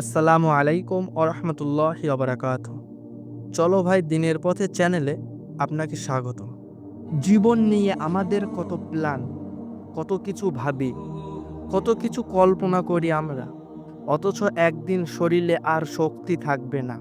আসসালামু আলাইকুম আরহামতুল্লাহ অবরাকাত চলো ভাই, দিনের পথে চ্যানেলে আপনাকে স্বাগত জীবন নিয়ে আমাদের কত প্ল্যান, কত কিছু ভাবি, কত কিছু কল্পনা করি আমরা, অথচ একদিন শরীরে আর শক্তি থাকবে না।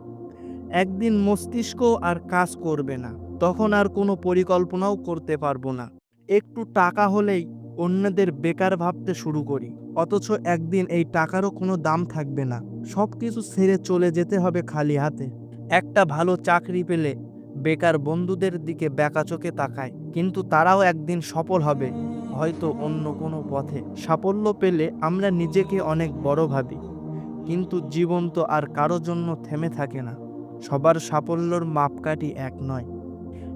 একদিন মস্তিষ্ক আর কাজ করবে না, তখন আর কোনো পরিকল্পনাও করতে পারব না। একটু টাকা হলেই অন্যদের বেকার ভাবতে শুরু করি, অথচ একদিন এই টাকারও কোনো দাম থাকবে না। সব কিছু ছেড়ে চলে যেতে হবে খালি হাতে। একটা ভালো চাকরি পেলে বেকার বন্ধুদের দিকে বেকা চোখে তাকায়, কিন্তু তারাও একদিন সফল হবে, হয়তো অন্য কোনো পথে। সাফল্য পেলে আমরা নিজেকে অনেক বড় ভাবি, কিন্তু জীবন তো আর কারও জন্য থেমে থাকে না। সবার সাফল্যর মাপকাঠি এক নয়।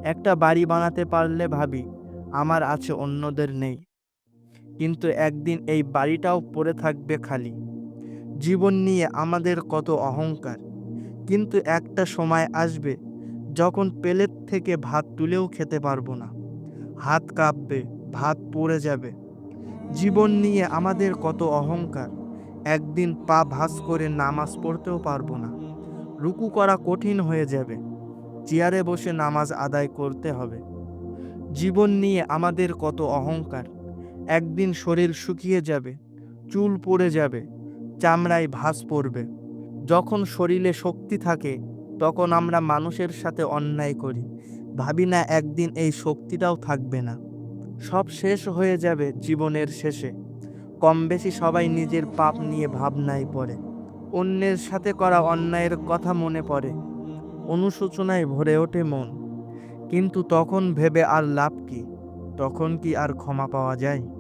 একটা বাড়ি বানাতে পারলে ভাবি, আমার আছে অন্যদের নেই। কিন্তু একদিন এই বাড়িটাও পড়ে থাকবে খালি। জীবন নিয়ে আমাদের কত অহংকার। কিন্তু একটা সময় আসবে যখন প্লেট থেকে ভাত তুলেও খেতে পারব না। হাত কাঁপবে, ভাত পড়ে যাবে। জীবন নিয়ে আমাদের কত অহংকার। একদিন পা ভাস করে নামাজ পড়তেও পারব না। রুকু করা কঠিন হয়ে যাবে। চেয়ারে বসে নামাজ আদায় করতে হবে। জীবন নিয়ে আমাদের কত অহংকার। একদিন শরীর শুকিয়ে যাবে, চুল পড়ে যাবে। চামড়ায় ভাঁজ পড়বে। যখন শরীরে শক্তি থাকে, তখন আমরা মানুষের সাথে অন্যায় করি। ভাবি না একদিন এই শক্তিটাও থাকবে না। সব শেষ হয়ে যাবে জীবনের শেষে। কম বেশি সবাই নিজের পাপ নিয়ে ভাবনায় পড়ে। অন্যের সাথে করা অন্যায়ের কথা মনে পড়ে। অনুশোচনায় ভরে ওঠে মন। কিন্তু তখন ভেবে আর লাভ কি? তখন কি আর ক্ষমা পাওয়া যায়?